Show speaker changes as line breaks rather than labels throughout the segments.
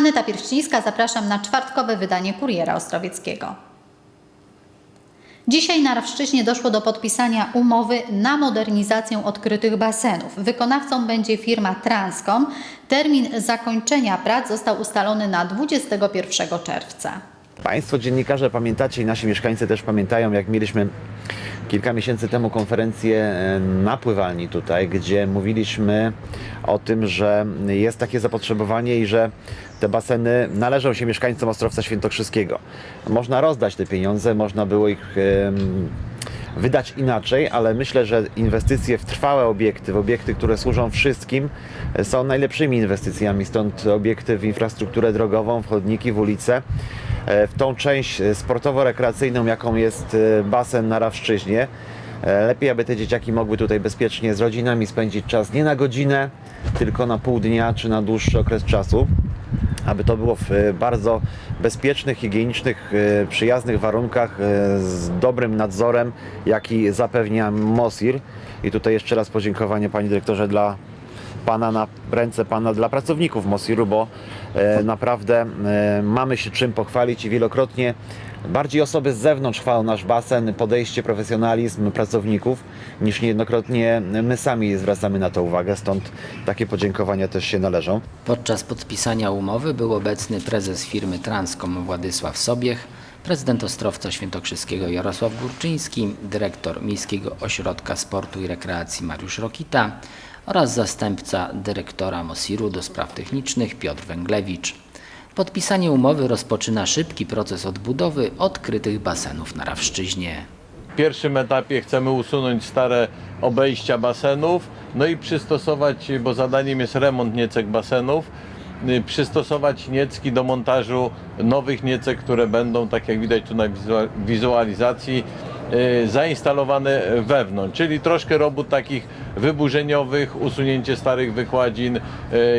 Aneta Pierścińska, zapraszam na czwartkowe wydanie Kuriera Ostrowieckiego. Dzisiaj na Rawszczyźnie doszło do podpisania umowy na modernizację odkrytych basenów. Wykonawcą będzie firma Transcom. Termin zakończenia prac został ustalony na 21 czerwca.
Państwo dziennikarze pamiętacie i nasi mieszkańcy też pamiętają, jak mieliśmy kilka miesięcy temu konferencję e, na pływalni tutaj, gdzie mówiliśmy o tym, że jest takie zapotrzebowanie i że te baseny należą się mieszkańcom Ostrowca Świętokrzyskiego. Można rozdać te pieniądze, można było ich em, wydać inaczej, ale myślę, że inwestycje w trwałe obiekty, w obiekty, które służą wszystkim, e, są najlepszymi inwestycjami. Stąd obiekty w infrastrukturę drogową, w chodniki, w ulice, e, w tą część e, sportowo-rekreacyjną, jaką jest e, basen na Rawszczyźnie. E, Lepiej, aby te dzieciaki mogły tutaj bezpiecznie z rodzinami spędzić czas nie na godzinę, tylko na pół dnia czy na dłuższy okres czasu aby to było w e, bardzo bezpiecznych, higienicznych, e, przyjaznych warunkach, e, z dobrym nadzorem, jaki zapewnia MOSIR. I tutaj jeszcze raz podziękowanie Panie Dyrektorze dla Pana na ręce Pana dla pracowników MOSIR-u, bo e, naprawdę e, mamy się czym pochwalić i wielokrotnie bardziej osoby z zewnątrz chwalą nasz basen, podejście, profesjonalizm pracowników, niż niejednokrotnie my sami zwracamy na to uwagę, stąd takie podziękowania też się należą.
Podczas podpisania umowy był obecny prezes firmy Transcom Władysław Sobiech, prezydent Ostrowca Świętokrzyskiego Jarosław Górczyński, dyrektor Miejskiego Ośrodka Sportu i Rekreacji Mariusz Rokita oraz zastępca dyrektora Mosiru do spraw technicznych Piotr Węglewicz. Podpisanie umowy rozpoczyna szybki proces odbudowy odkrytych basenów na Rawszczyźnie.
W pierwszym etapie chcemy usunąć stare obejścia basenów, no i przystosować, bo zadaniem jest remont niecek basenów, y, przystosować niecki do montażu nowych niecek, które będą, tak jak widać tu na wizua- wizualizacji, zainstalowane wewnątrz, czyli troszkę robót takich wyburzeniowych, usunięcie starych wykładzin, y,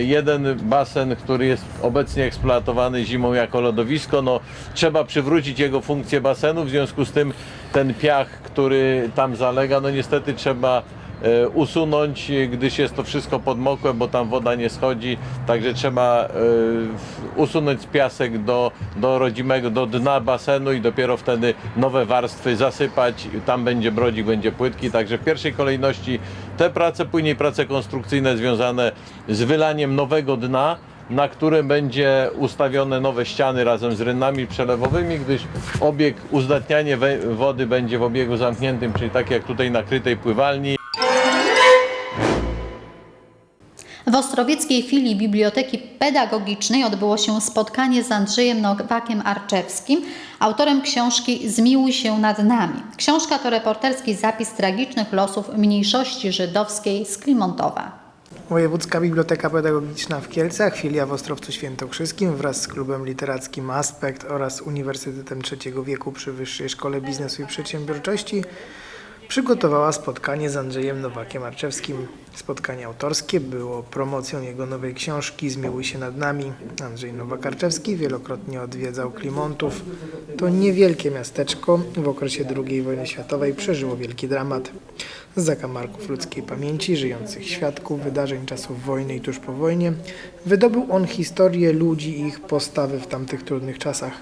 jeden basen, który jest obecnie eksploatowany zimą jako lodowisko, no trzeba przywrócić jego funkcję basenu, w związku z tym ten piach, który tam zalega, no niestety trzeba usunąć, e, gdyż jest to wszystko podmokłe, bo tam woda nie schodzi, także trzeba e, usunąć piasek do, do rodzimego, do dna basenu i dopiero wtedy nowe warstwy zasypać, tam będzie brodzik, będzie płytki, także w pierwszej kolejności te prace, później prace konstrukcyjne związane z wylaniem nowego dna, na którym będzie ustawione nowe ściany razem z rynami przelewowymi, gdyż obieg, uzdatnianie wody będzie w obiegu zamkniętym, czyli tak jak tutaj na krytej pływalni.
W Ostrowieckiej filii Biblioteki Pedagogicznej odbyło się spotkanie z Andrzejem Nowakiem Arczewskim, autorem książki Zmiłuj się nad nami. Książka to reporterski zapis tragicznych losów mniejszości żydowskiej z Klimontowa.
Wojewódzka Biblioteka Pedagogiczna w Kielcach, filia w Ostrowcu Świętokrzyskim wraz z klubem literackim Aspekt oraz Uniwersytetem Trzeciego Wieku przy Wyższej Szkole Biznesu i Przedsiębiorczości przygotowała spotkanie z Andrzejem Nowakiem Arczewskim. Spotkanie autorskie było promocją jego nowej książki Zmiłuj się nad nami. Andrzej Nowak-Arczewski wielokrotnie odwiedzał Klimontów. To niewielkie miasteczko w okresie II wojny światowej przeżyło wielki dramat. Z zakamarków ludzkiej pamięci, żyjących świadków wydarzeń czasów wojny i tuż po wojnie, wydobył on historię ludzi i ich postawy w tamtych trudnych czasach.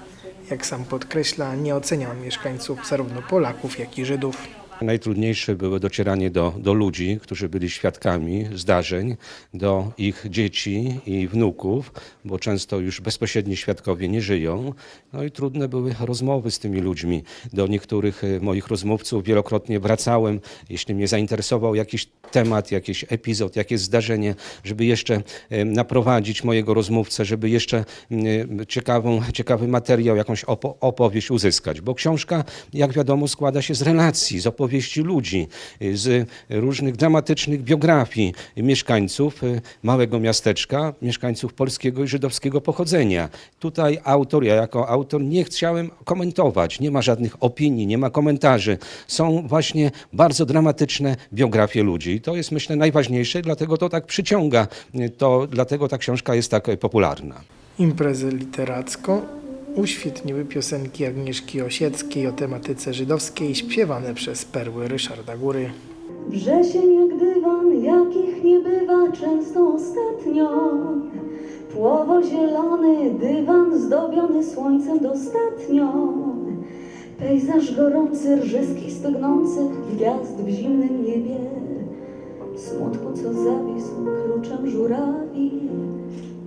Jak sam podkreśla, nie oceniał mieszkańców zarówno Polaków, jak i Żydów.
Najtrudniejsze było docieranie do, do ludzi, którzy byli świadkami zdarzeń, do ich dzieci i wnuków, bo często już bezpośredni świadkowie nie żyją. No i trudne były rozmowy z tymi ludźmi. Do niektórych e, moich rozmówców wielokrotnie wracałem, jeśli mnie zainteresował jakiś temat, jakiś epizod, jakieś zdarzenie, żeby jeszcze e, naprowadzić mojego rozmówcę, żeby jeszcze mm, ciekawą, ciekawy materiał, jakąś opo- opowieść uzyskać. Bo książka, jak wiadomo, składa się z relacji, z opowieści ludzi, y, z różnych dramatycznych biografii mieszkańców y, małego miasteczka, mieszkańców polskiego i żydowskiego pochodzenia. Tutaj autor, ja jako autor nie chciałem komentować, nie ma żadnych opinii, nie ma komentarzy. Są właśnie bardzo dramatyczne biografie ludzi. I to jest myślę najważniejsze, dlatego to tak przyciąga, y, to, dlatego ta książka jest tak popularna.
Imprezę literacką uświetniły piosenki Agnieszki Osieckiej o tematyce żydowskiej śpiewane przez perły Ryszarda Góry.
Wrzesień jak dywan, jakich nie bywa często ostatnio. Płowo-zielony dywan zdobiony słońcem dostatnio. Pejzaż gorący, rżyski stygnących gwiazd w zimnym niebie. Smutku, co zawisł kluczem żurawi.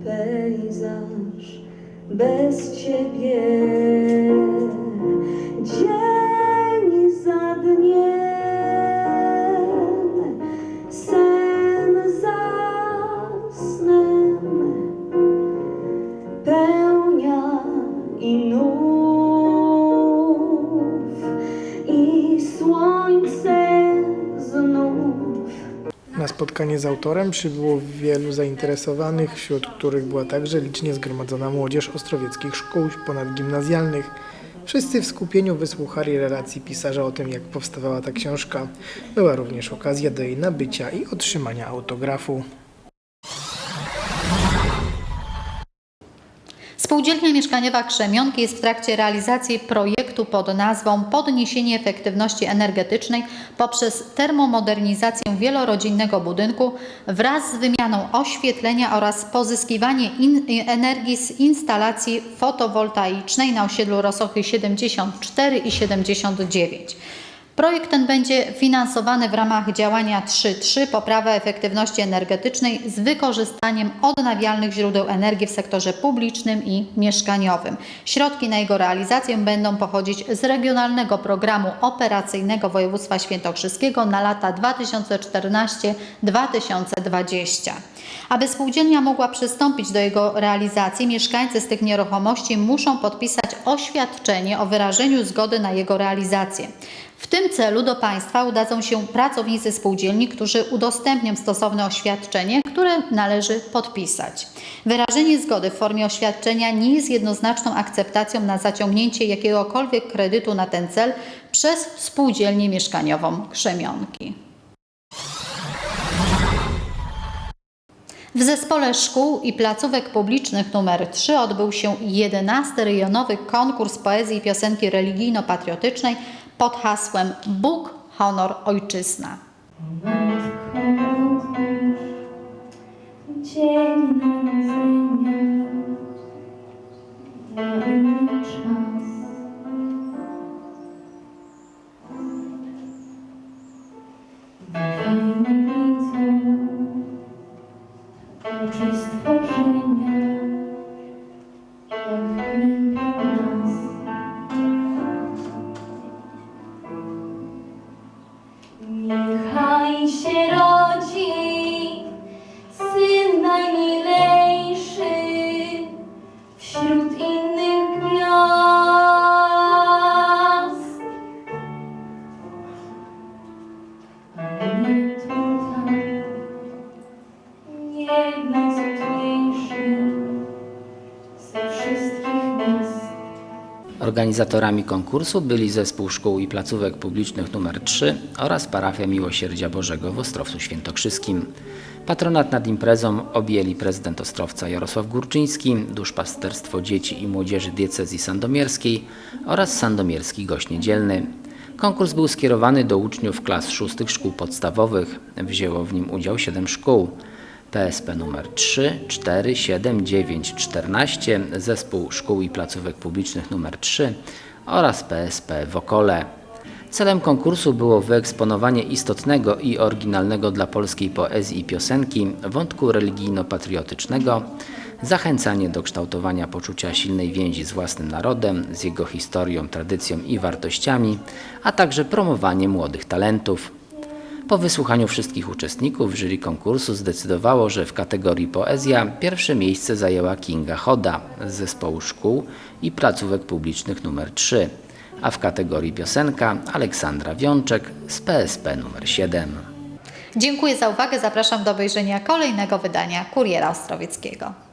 Pejzaż bez ciebie. Dzień
spotkanie z autorem przybyło wielu zainteresowanych, wśród których była także licznie zgromadzona młodzież ostrowieckich szkół ponadgimnazjalnych. Wszyscy w skupieniu wysłuchali relacji pisarza o tym, jak powstawała ta książka. Była również okazja do jej nabycia i otrzymania autografu.
Spółdzielnia Mieszkaniowa Krzemionki jest w trakcie realizacji projektu pod nazwą Podniesienie efektywności energetycznej poprzez termomodernizację wielorodzinnego budynku wraz z wymianą oświetlenia oraz pozyskiwanie energii z instalacji fotowoltaicznej na osiedlu Rosochy 74 i 79. Projekt ten będzie finansowany w ramach działania 3.3 Poprawa efektywności energetycznej z wykorzystaniem odnawialnych źródeł energii w sektorze publicznym i mieszkaniowym. Środki na jego realizację będą pochodzić z Regionalnego Programu Operacyjnego Województwa Świętokrzyskiego na lata 2014-2020. Aby spółdzielnia mogła przystąpić do jego realizacji, mieszkańcy z tych nieruchomości muszą podpisać oświadczenie o wyrażeniu zgody na jego realizację. W tym celu do Państwa udadzą się pracownicy spółdzielni, którzy udostępnią stosowne oświadczenie, które należy podpisać. Wyrażenie zgody w formie oświadczenia nie jest jednoznaczną akceptacją na zaciągnięcie jakiegokolwiek kredytu na ten cel przez spółdzielnię mieszkaniową Krzemionki. W zespole szkół i placówek publicznych nr 3 odbył się 11 rejonowy konkurs poezji i piosenki religijno-patriotycznej pod hasłem Bóg, honor, ojczyzna.
Dzień narodzenia,
Organizatorami konkursu byli Zespół Szkół i Placówek Publicznych nr 3 oraz Parafia Miłosierdzia Bożego w Ostrowcu Świętokrzyskim. Patronat nad imprezą objęli prezydent Ostrowca Jarosław Górczyński, duszpasterstwo dzieci i młodzieży diecezji sandomierskiej oraz sandomierski gość niedzielny. Konkurs był skierowany do uczniów klas szóstych szkół podstawowych. Wzięło w nim udział 7 szkół. PSP nr 3, 4, 7, 9, 14, Zespół Szkół i Placówek Publicznych nr 3 oraz PSP w Okole. Celem konkursu było wyeksponowanie istotnego i oryginalnego dla polskiej poezji i piosenki wątku religijno-patriotycznego, zachęcanie do kształtowania poczucia silnej więzi z własnym narodem, z jego historią, tradycją i wartościami, a także promowanie młodych talentów. Po wysłuchaniu wszystkich uczestników jury konkursu zdecydowało, że w kategorii poezja pierwsze miejsce zajęła Kinga Hoda z zespołu szkół i placówek publicznych nr 3, a w kategorii piosenka Aleksandra Wiączek z PSP nr 7.
Dziękuję za uwagę. Zapraszam do obejrzenia kolejnego wydania Kuriera Ostrowieckiego.